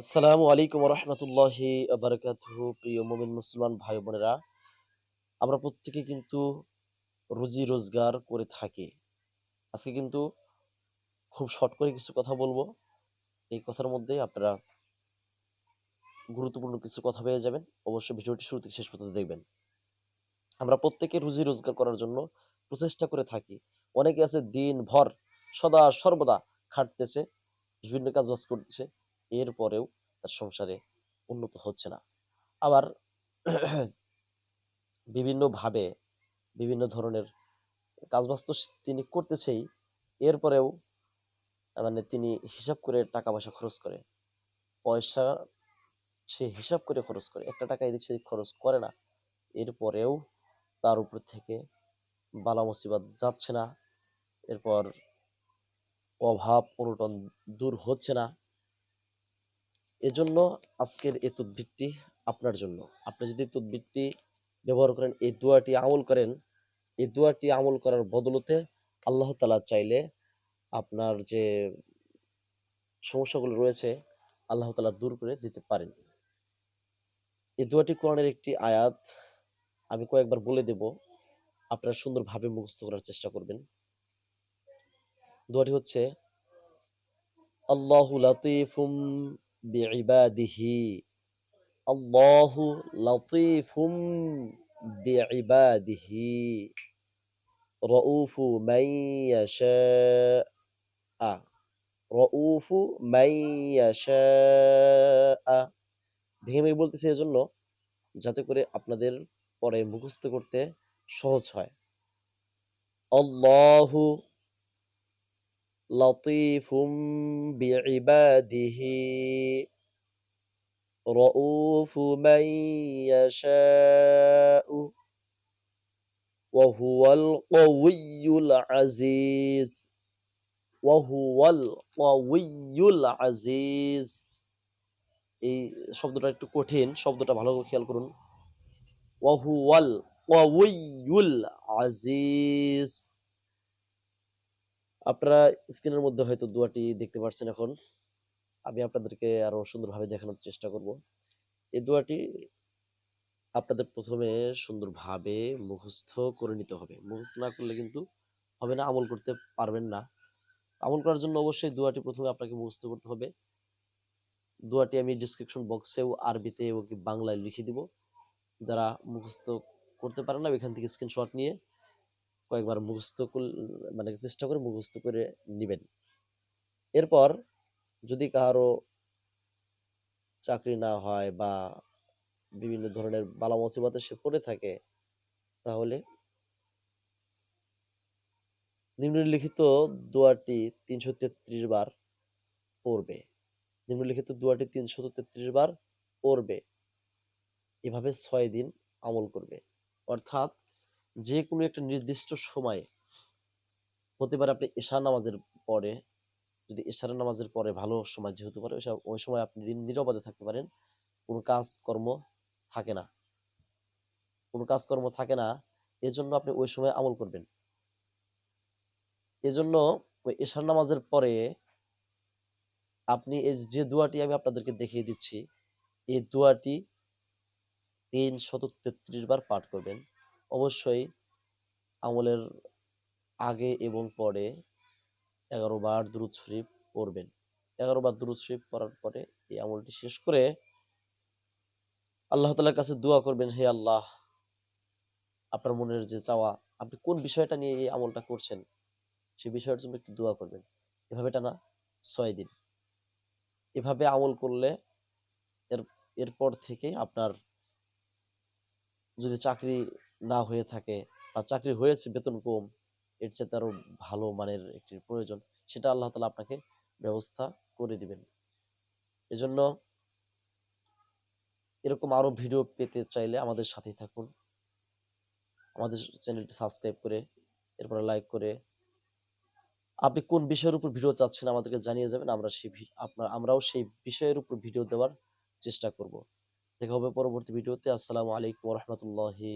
আসসালামু আলাইকুম রহমতুল্লাহি বারাকাতুহু প্রিয় মুমিন মুসলমান ভাই বোনেরা। আমরা প্রত্যেকে কিন্তু রুজি রোজগার করে থাকি। আজকে কিন্তু খুব শর্ট করে কিছু কথা বলব। এই কথার মধ্যে আপনারা গুরুত্বপূর্ণ কিছু কথা পেয়ে যাবেন। অবশ্যই ভিডিওটি শুরু থেকে শেষ পর্যন্ত দেখবেন। আমরা প্রত্যেকে রুজি রোজগার করার জন্য প্রচেষ্টা করে থাকি। অনেকে আছে দিন ভর সদা সর্বদা খাটতেছে, বিভিন্ন কাজ বাজ করতেছে। এরপরেও তার সংসারে উন্নত হচ্ছে না। আবার বিভিন্ন ভাবে বিভিন্ন ধরনের কাজবাজ তো তিনি করতেছেই, এরপরেও মানে তিনি হিসাব করে টাকা পয়সা খরচ করে। পয়সা সে হিসাব করে খরচ করে, একটা টাকা এদিক সেদিক খরচ করে না। এরপরেও তার উপর থেকে বালা মুসিবত যাচ্ছে না, এরপর অভাব, অনটন দূর হচ্ছে না। এজন্য আজকের এই তদবিরটি আপনার জন্য। আপনি যদি তদবিরটি ব্যবহার করেন, এই দোয়াটি আমল করেন, এই দোয়াটি আমল করার বদলতে আল্লাহ তালা চাইলে আপনার যে সমস্যাগুলো রয়েছে, আল্লাহ তালা দূর করে দিতে পারেন। এই দোয়াটি কোরআনের একটি আয়াত। আমি কয়েকবার বলে দেব, আপনারা সুন্দরভাবে মুখস্থ করার চেষ্টা করবেন। দোয়াটি হচ্ছে, আল্লাহু লাতিফুম বিইবাদিহি। আল্লাহু লাতিফুম বিইবাদিহি। রউফু মান ইয়াশা। রউফু মান ইয়াশা। ভেঙে ভেঙে বলতেছি এজন্য যাতে করে আপনাদের পরে মুখস্থ করতে সহজ হয়। আল্লাহু লতিফুম বিবাদিহি রউফু মাইয়াশাউ ওয়াহুয়াল কউইয়ুল আজিজ ওয়াহুয়াল কউইয়ুল আজিজ এই শব্দটা একটু কঠিন, শব্দটা ভালো করে খেয়াল করুন। ওয়াহুয়াল কউইয়ুল আজিজ আপনারা স্ক্রিনের মধ্যে হয়তো দুয়াটি দেখতে পাচ্ছেন এখন। আমি আপনাদেরকে আরও সুন্দরভাবে দেখানোর চেষ্টা করব। এই দুয়াটি আপনাদের প্রথমে সুন্দরভাবে মুখস্থ করে নিতে হবে। মুখস্থ না করলে কিন্তু হবে না, আমল করতে পারবেন না। আমল করার জন্য অবশ্যই দুয়াটি প্রথমে আপনাকে মুখস্থ করতে হবে। দুয়াটি আমি ডিসক্রিপশন বক্সেও আরবিতে এবং বাংলায় লিখে দিব। যারা মুখস্থ করতে পারে না, ওইখান থেকে স্ক্রিনশট নিয়ে কয়েকবার মুখস্থ মানে চেষ্টা করে মুখস্থ করে নেবেন। এরপর যদি কারও চাকরি না হয় বা বিভিন্ন ধরনের বালা মুসিবতে সে পড়ে থাকে, তাহলে নিম্নলিখিত দোয়াটি তিনশো তেত্রিশ বার পড়বে। নিম্নলিখিত দোয়াটি তিনশো তেত্রিশ বার পড়বে। এভাবে ছয় দিন আমল করবে। অর্থাৎ যে কোনো একটা নির্দিষ্ট সময়, হতে পারে আপনি ঈশা নামাজের পরে, যদি ঈশার নামাজের পরে ভালো সময় যেহেতু পারে ওই সময় আপনি নিরবাদে থাকতে পারেন, কোনো কাজকর্ম থাকে না। কোনো কাজকর্ম থাকে না, এজন্য আপনি ওই সময় আমল করবেন। এজন্য ওই ঈশার নামাজের পরে আপনি এই যে দোয়াটি আমি আপনাদেরকে দেখিয়ে দিচ্ছি, এই দোয়াটি তিন শত তেত্রিশ বার পাঠ করবেন। অবশ্যই আমলের আগে এবং পরে এগারো বার দুরুদ শরীফ পড়বেন। এগারো বার দুরুদ শরীফ পড়ার পরে এই আমলটি শেষ করে আল্লাহ তালার কাছে দোয়া করবেন, হে আল্লাহ, আপনার মনের যে চাওয়া, আপনি কোন বিষয়টা নিয়ে এই আমলটা করছেন সেই বিষয়ের জন্য একটু দোয়া করবেন। এভাবে টানা ছয় দিন। এভাবে আমল করলে এর, এরপর থেকে আপনার যদি চাকরি না হয়ে থাকে বা চাকরি হয়েছে বেতন কম, এর চেয়ে আরও ভালো মানের একটি প্রয়োজন, সেটা আল্লাহ তালা আপনাকে ব্যবস্থা করে দিবেন। এজন্য এরকম আরও ভিডিও পেতে চাইলে আমাদের সাথেই থাকুন। আমাদের চ্যানেলটি সাবস্ক্রাইব করে, এরপরে লাইক করে। আপনি কোন বিষয়ের উপর ভিডিও চাচ্ছেন আমাদেরকে জানিয়ে যাবেন, আমরা সেই আপনার আমরাও সেই বিষয়ের উপর ভিডিও দেওয়ার চেষ্টা করব। দেখা হবে পরবর্তী ভিডিওতে আসসালামু আলাইকুম রহমতুল্লাহি